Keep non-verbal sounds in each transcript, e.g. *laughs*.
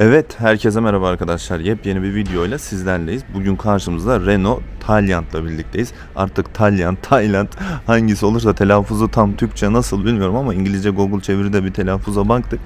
Evet, herkese merhaba arkadaşlar. Yepyeni bir videoyla sizlerleyiz. Bugün karşımızda Renault Taliant'la birlikteyiz. Artık Taliant, Tayland hangisi olursa telaffuzu tam Türkçe nasıl bilmiyorum ama İngilizce Google çeviride bir telaffuza baktık.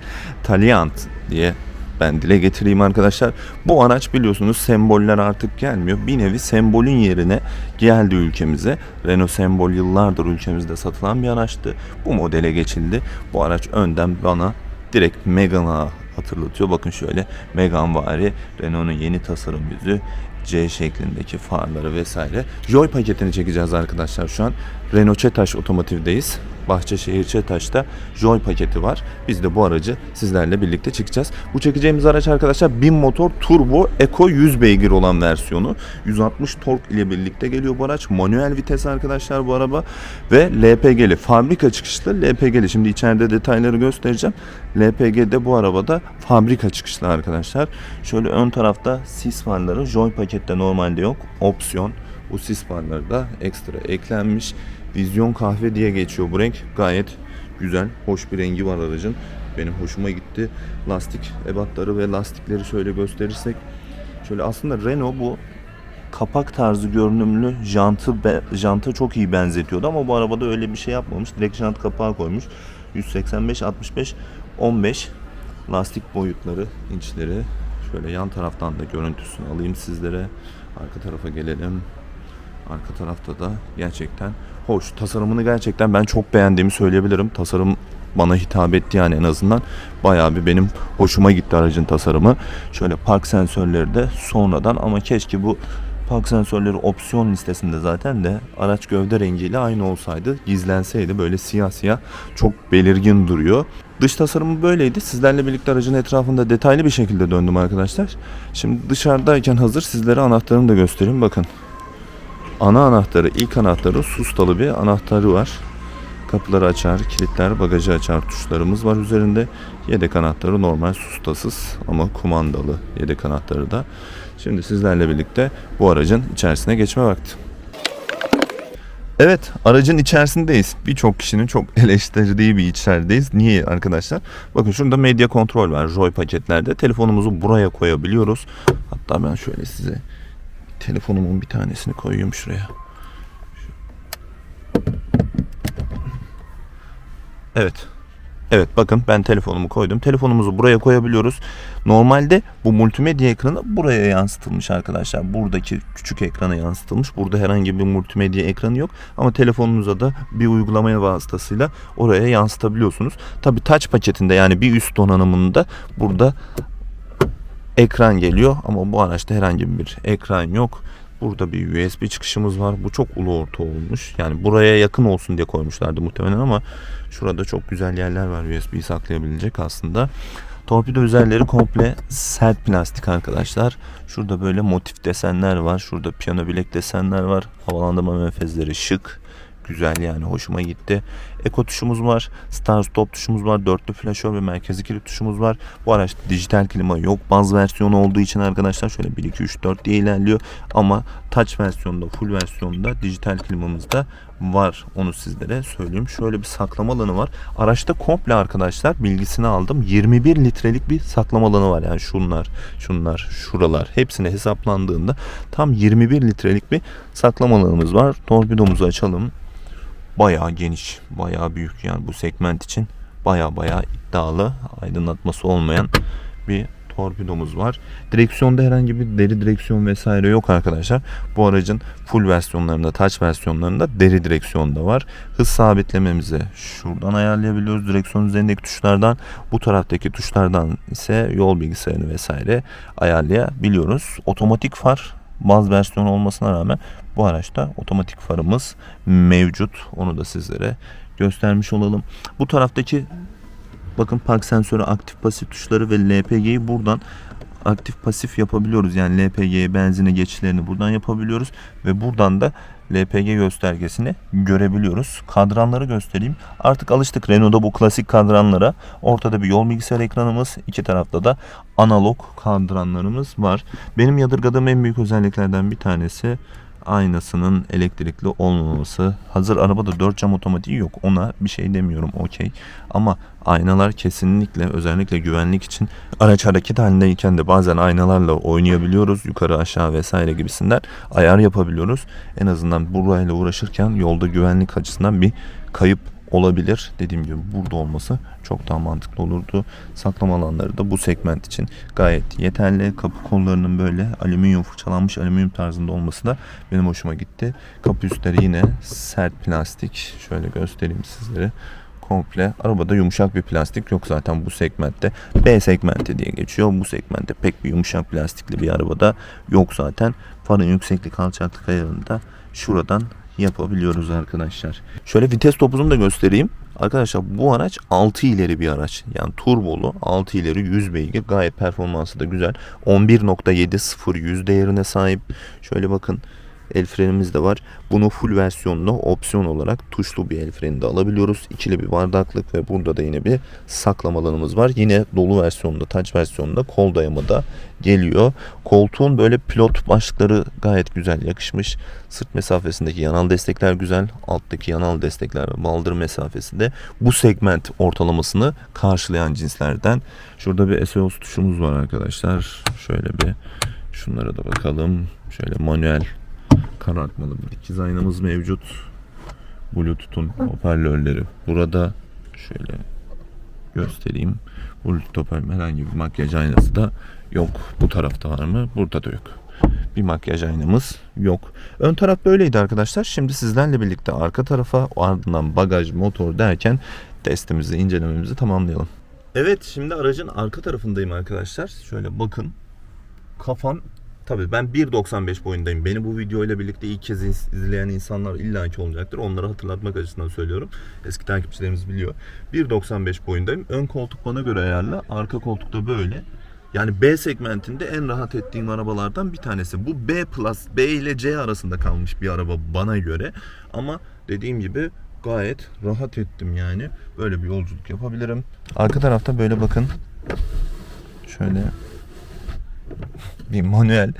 Taliant diye ben dile getireyim arkadaşlar. Bu araç biliyorsunuz semboller artık gelmiyor. Bir nevi sembolün yerine geldi ülkemize. Renault sembol yıllardır ülkemizde satılan bir araçtı. Bu modele geçildi. Bu araç önden bana direkt Megane'a hatırlatıyor. Bakın şöyle Megane vari Renault'un yeni tasarım yüzü C şeklindeki farları vesaire. Joy paketini çekeceğiz arkadaşlar şu an. Renault Çetaş otomotivdeyiz. Bahçeşehir Çetaş'ta Joy paketi var. Biz de bu aracı sizlerle birlikte çekeceğiz. Bu çekeceğimiz araç arkadaşlar 1000 motor turbo Eco 100 beygir olan versiyonu. 160 tork ile birlikte geliyor bu araç. Manuel vites arkadaşlar bu araba ve LPG'li fabrika çıkışlı LPG'li. Şimdi içeride detayları göstereceğim. LPG'de bu arabada fabrika çıkışlı arkadaşlar. Şöyle ön tarafta sis farları Joy pakette normalde yok. Opsiyon. Bu sis farları da ekstra eklenmiş. Vizyon kahve diye geçiyor bu renk. Gayet güzel, hoş bir rengi var aracın. Benim hoşuma gitti. Lastik ebatları ve lastikleri şöyle gösterirsek. Şöyle aslında Renault bu kapak tarzı görünümlü jantı be, janta çok iyi benzetiyordu ama bu arabada öyle bir şey yapmamış. Direkt jant kapağı koymuş. 185 65 15 lastik boyutları, inçleri. Şöyle yan taraftan da görüntüsünü alayım sizlere. Arka tarafa gelelim. Arka tarafta da gerçekten hoş. Tasarımını gerçekten ben çok beğendiğimi söyleyebilirim. Tasarım bana hitap etti yani en azından. Bayağı bir benim hoşuma gitti aracın tasarımı. Şöyle park sensörleri de sonradan ama keşke bu park sensörleri opsiyon listesinde zaten de araç gövde rengiyle aynı olsaydı gizlenseydi böyle siyah siyah çok belirgin duruyor. Dış tasarımı böyleydi. Sizlerle birlikte aracın etrafında detaylı bir şekilde döndüm arkadaşlar. Şimdi dışarıdayken hazır sizlere anahtarını da göstereyim. Bakın ana anahtarı, ilk anahtarı sustalı bir anahtarı var. Kapıları açar, kilitler, bagajı açar tuşlarımız var üzerinde. Yedek anahtarı normal sustasız ama kumandalı yedek anahtarı da. Şimdi sizlerle birlikte bu aracın içerisine geçme vakti. Evet, aracın içerisindeyiz. Birçok kişinin çok *laughs* eleştirdiği bir içerideyiz. Niye arkadaşlar? Bakın şurada medya kontrol var Joy paketlerde. Telefonumuzu buraya koyabiliyoruz. Hatta ben şöyle size telefonumun bir tanesini koyayım şuraya. Evet. Evet bakın ben telefonumu koydum. Telefonumuzu buraya koyabiliyoruz. Normalde bu multimedya ekranı buraya yansıtılmış arkadaşlar. Buradaki küçük ekrana yansıtılmış. Burada herhangi bir multimedya ekranı yok. Ama telefonunuza da bir uygulamaya vasıtasıyla oraya yansıtabiliyorsunuz. Tabi touch paketinde yani bir üst donanımında burada ekran geliyor. Ama bu araçta herhangi bir ekran yok. Burada bir USB çıkışımız var. Bu çok ulu orta olmuş. Yani buraya yakın olsun diye koymuşlardı muhtemelen ama şurada çok güzel yerler var USB'yi saklayabilecek aslında. Torpido üzerleri komple sert plastik arkadaşlar. Şurada böyle motif desenler var. Şurada piyano bilek desenler var. Havalandırma menfezleri şık. Güzel yani hoşuma gitti. Eko tuşumuz var. Start stop tuşumuz var. Dörtlü flaşör ve merkezi kilit tuşumuz var. Bu araçta dijital klima yok. Baz versiyonu olduğu için arkadaşlar şöyle 1 2 3 4 diye ilerliyor. Ama touch versiyonda, full versiyonda dijital klimamız da var. Onu sizlere söyleyeyim. Şöyle bir saklama alanı var. Araçta komple arkadaşlar bilgisini aldım. 21 litrelik bir saklama alanı var. Yani şunlar, şunlar, şuralar hepsine hesaplandığında tam 21 litrelik bir saklama alanımız var. Torpidomuzu açalım bayağı geniş, bayağı büyük yani bu segment için bayağı bayağı iddialı, aydınlatması olmayan bir torpidomuz var. Direksiyonda herhangi bir deri direksiyon vesaire yok arkadaşlar. Bu aracın full versiyonlarında, touch versiyonlarında deri direksiyon da var. Hız sabitlememizi şuradan ayarlayabiliyoruz. Direksiyon üzerindeki tuşlardan, bu taraftaki tuşlardan ise yol bilgisayarını vesaire ayarlayabiliyoruz. Otomatik far baz versiyon olmasına rağmen bu araçta otomatik farımız mevcut. Onu da sizlere göstermiş olalım. Bu taraftaki bakın park sensörü aktif pasif tuşları ve LPG'yi buradan aktif pasif yapabiliyoruz. Yani LPG benzine geçişlerini buradan yapabiliyoruz ve buradan da LPG göstergesini görebiliyoruz. Kadranları göstereyim. Artık alıştık Renault'da bu klasik kadranlara. Ortada bir yol bilgisayar ekranımız, iki tarafta da analog kadranlarımız var. Benim yadırgadığım en büyük özelliklerden bir tanesi aynasının elektrikli olmaması. Hazır arabada 4 cam otomatiği yok. Ona bir şey demiyorum okey. Ama aynalar kesinlikle özellikle güvenlik için araç hareket halindeyken de bazen aynalarla oynayabiliyoruz. Yukarı aşağı vesaire gibisinden ayar yapabiliyoruz. En azından burayla uğraşırken yolda güvenlik açısından bir kayıp olabilir. Dediğim gibi burada olması çok daha mantıklı olurdu. Saklama alanları da bu segment için gayet yeterli. Kapı kollarının böyle alüminyum fırçalanmış alüminyum tarzında olması da benim hoşuma gitti. Kapı üstleri yine sert plastik. Şöyle göstereyim sizlere. Komple. Arabada yumuşak bir plastik yok zaten bu segmentte. B segmenti diye geçiyor. Bu segmentte pek bir yumuşak plastikli bir arabada yok zaten. Farın yükseklik alçaklık ayarını da şuradan yapabiliyoruz arkadaşlar. Şöyle vites topuzunu da göstereyim. Arkadaşlar bu araç 6 ileri bir araç. Yani turbolu 6 ileri 100 beygir. Gayet performansı da güzel. 11.70 100 değerine sahip. Şöyle bakın el frenimiz de var. Bunu full versiyonda opsiyon olarak tuşlu bir el freni de alabiliyoruz. İkili bir bardaklık ve burada da yine bir saklama alanımız var. Yine dolu versiyonda, touch versiyonda kol dayama da geliyor. Koltuğun böyle pilot başlıkları gayet güzel yakışmış. Sırt mesafesindeki yanal destekler güzel. Alttaki yanal destekler ve baldır mesafesi de bu segment ortalamasını karşılayan cinslerden. Şurada bir SEOS tuşumuz var arkadaşlar. Şöyle bir şunlara da bakalım. Şöyle manuel karartmalı bir dikiz aynamız mevcut. Bluetooth'un hoparlörleri burada. Şöyle göstereyim. Bluetooth hoparlör herhangi bir makyaj aynası da yok. Bu tarafta var mı? Burada da yok. Bir makyaj aynamız yok. Ön taraf böyleydi arkadaşlar. Şimdi sizlerle birlikte arka tarafa ardından bagaj, motor derken testimizi, incelememizi tamamlayalım. Evet şimdi aracın arka tarafındayım arkadaşlar. Şöyle bakın. Kafam Tabii ben 1.95 boyundayım. Beni bu videoyla birlikte ilk kez iz- izleyen insanlar illaki olacaktır. Onları hatırlatmak açısından söylüyorum. Eski takipçilerimiz biliyor. 1.95 boyundayım. Ön koltuk bana göre ayarlı. Arka koltuk da böyle. Yani B segmentinde en rahat ettiğim arabalardan bir tanesi. Bu B plus, B ile C arasında kalmış bir araba bana göre. Ama dediğim gibi gayet rahat ettim yani. Böyle bir yolculuk yapabilirim. Arka tarafta böyle bakın. Şöyle bir manuel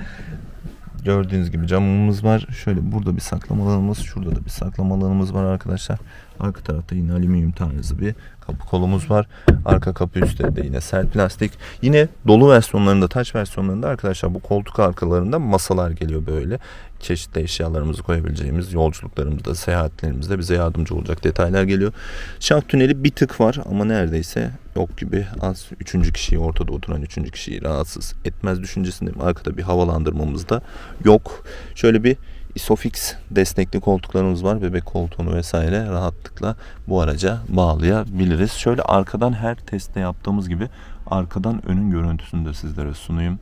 gördüğünüz gibi camımız var. Şöyle burada bir saklama alanımız, şurada da bir saklama alanımız var arkadaşlar. Arka tarafta yine alüminyum tarzı bir kapı kolumuz var. Arka kapı üstleri de yine sert plastik. Yine dolu versiyonlarında, taç versiyonlarında arkadaşlar bu koltuk arkalarında masalar geliyor böyle. Çeşitli eşyalarımızı koyabileceğimiz yolculuklarımızda, seyahatlerimizde bize yardımcı olacak detaylar geliyor. Şaft tüneli bir tık var ama neredeyse yok gibi az. Üçüncü kişiyi ortada oturan üçüncü kişiyi rahatsız etmez düşüncesindeyim. Arkada bir havalandırmamız da yok. Şöyle bir Isofix destekli koltuklarımız var. Bebek koltuğunu vesaire rahatlıkla bu araca bağlayabiliriz. Şöyle arkadan her testte yaptığımız gibi arkadan önün görüntüsünü de sizlere sunayım.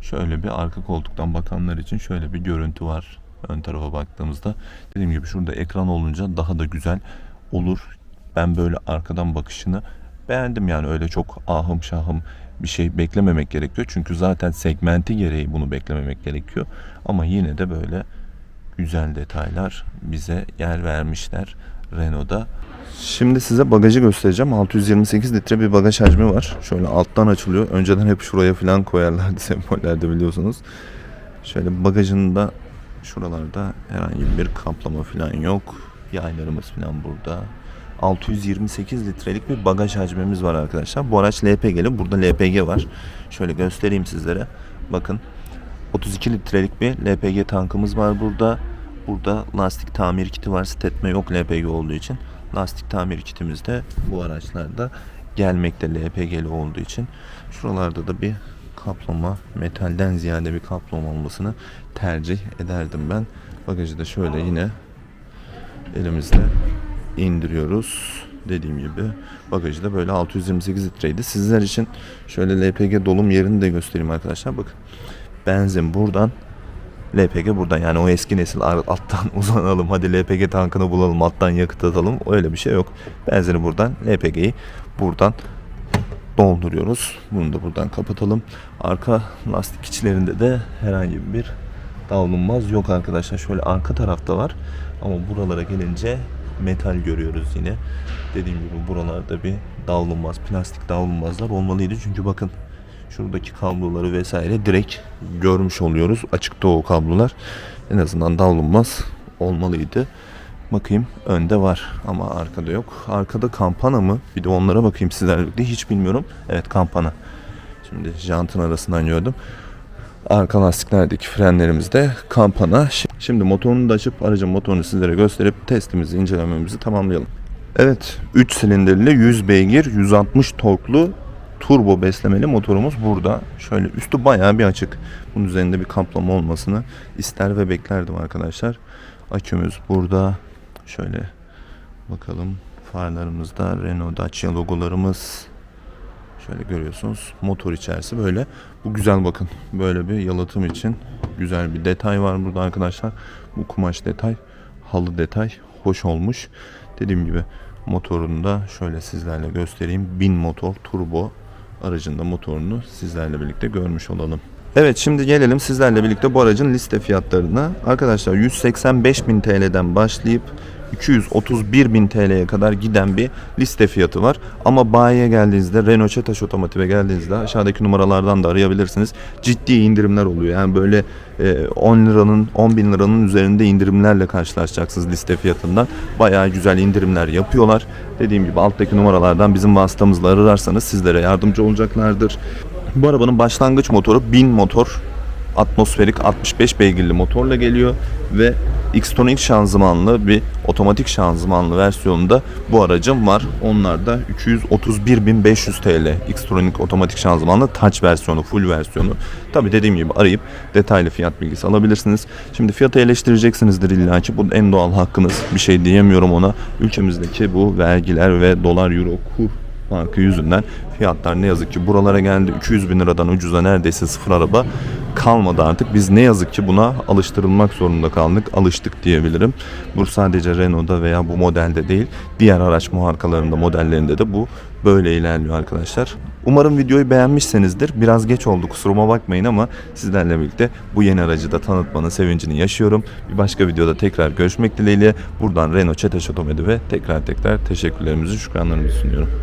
Şöyle bir arka koltuktan bakanlar için şöyle bir görüntü var. Ön tarafa baktığımızda dediğim gibi şurada ekran olunca daha da güzel olur. Ben böyle arkadan bakışını beğendim yani öyle çok ahım şahım bir şey beklememek gerekiyor. Çünkü zaten segmenti gereği bunu beklememek gerekiyor. Ama yine de böyle güzel detaylar bize yer vermişler Renault'da. Şimdi size bagajı göstereceğim. 628 litre bir bagaj hacmi var. Şöyle alttan açılıyor. Önceden hep şuraya falan koyarlardı *laughs* sembollerde biliyorsunuz. Şöyle bagajında şuralarda herhangi bir kaplama falan yok. Yaylarımız falan burada. 628 litrelik bir bagaj hacmimiz var arkadaşlar. Bu araç LPG'li. Burada LPG var. Şöyle göstereyim sizlere. Bakın 32 litrelik bir LPG tankımız var burada. Burada lastik tamir kiti var. Stetme yok LPG olduğu için. Lastik tamir kitimiz de bu araçlarda gelmekte LPG'li olduğu için. Şuralarda da bir kaplama, metalden ziyade bir kaplama olmasını tercih ederdim ben. Bagajı da şöyle yine elimizle indiriyoruz. Dediğim gibi bagajı da böyle 628 litreydi. Sizler için şöyle LPG dolum yerini de göstereyim arkadaşlar. Bakın benzin buradan LPG buradan yani o eski nesil alttan *laughs* uzanalım hadi LPG tankını bulalım alttan yakıt atalım öyle bir şey yok. Benzini buradan LPG'yi buradan dolduruyoruz. Bunu da buradan kapatalım. Arka lastik içlerinde de herhangi bir davulunmaz yok arkadaşlar. Şöyle arka tarafta var ama buralara gelince metal görüyoruz yine. Dediğim gibi buralarda bir davulunmaz, plastik davulunmazlar olmalıydı. Çünkü bakın Şuradaki kabloları vesaire direkt görmüş oluyoruz. Açıkta o kablolar. En azından davulunmaz olmalıydı. Bakayım önde var ama arkada yok. Arkada kampana mı? Bir de onlara bakayım sizlerle birlikte. Hiç bilmiyorum. Evet kampana. Şimdi jantın arasından gördüm. Arka lastiklerdeki frenlerimizde kampana. Şi- Şimdi motorunu da açıp aracın motorunu sizlere gösterip testimizi, incelememizi tamamlayalım. Evet, 3 silindirli 100 beygir 160 torklu turbo beslemeli motorumuz burada. Şöyle üstü bayağı bir açık. Bunun üzerinde bir kaplama olmasını ister ve beklerdim arkadaşlar. Akümüz burada. Şöyle bakalım. Farlarımızda Renault Dacia logolarımız Şöyle görüyorsunuz motor içerisi böyle. Bu güzel bakın. Böyle bir yalıtım için güzel bir detay var burada arkadaşlar. Bu kumaş detay, halı detay hoş olmuş. Dediğim gibi motorunu da şöyle sizlerle göstereyim. 1000 motor turbo aracın da motorunu sizlerle birlikte görmüş olalım. Evet şimdi gelelim sizlerle birlikte bu aracın liste fiyatlarına. Arkadaşlar 185.000 TL'den başlayıp 231.000 TL'ye kadar giden bir liste fiyatı var. Ama bayiye geldiğinizde Renault Çetaş Otomotiv'e geldiğinizde aşağıdaki numaralardan da arayabilirsiniz. Ciddi indirimler oluyor. Yani böyle e, 10 liranın 10 bin liranın üzerinde indirimlerle karşılaşacaksınız liste fiyatından. Bayağı güzel indirimler yapıyorlar. Dediğim gibi alttaki numaralardan bizim vasıtamızla ararsanız sizlere yardımcı olacaklardır. Bu arabanın başlangıç motoru 1000 motor atmosferik 65 beygirli motorla geliyor ve Xtronic şanzımanlı bir otomatik şanzımanlı versiyonunda bu aracım var. Onlar da 331.500 TL Xtronic otomatik şanzımanlı touch versiyonu, full versiyonu. Tabi dediğim gibi arayıp detaylı fiyat bilgisi alabilirsiniz. Şimdi fiyatı eleştireceksinizdir illa ki. Bu en doğal hakkınız. Bir şey diyemiyorum ona. Ülkemizdeki bu vergiler ve dolar euro kur farkı yüzünden fiyatlar ne yazık ki buralara geldi. 200 bin liradan ucuza neredeyse sıfır araba kalmadı artık. Biz ne yazık ki buna alıştırılmak zorunda kaldık. Alıştık diyebilirim. Bu sadece Renault'da veya bu modelde değil. Diğer araç markalarında modellerinde de bu böyle ilerliyor arkadaşlar. Umarım videoyu beğenmişsenizdir. Biraz geç oldu kusuruma bakmayın ama sizlerle birlikte bu yeni aracı da tanıtmanın sevincini yaşıyorum. Bir başka videoda tekrar görüşmek dileğiyle. Buradan Renault Çeteş Otomotiv'e tekrar tekrar teşekkürlerimizi, şükranlarımızı sunuyorum.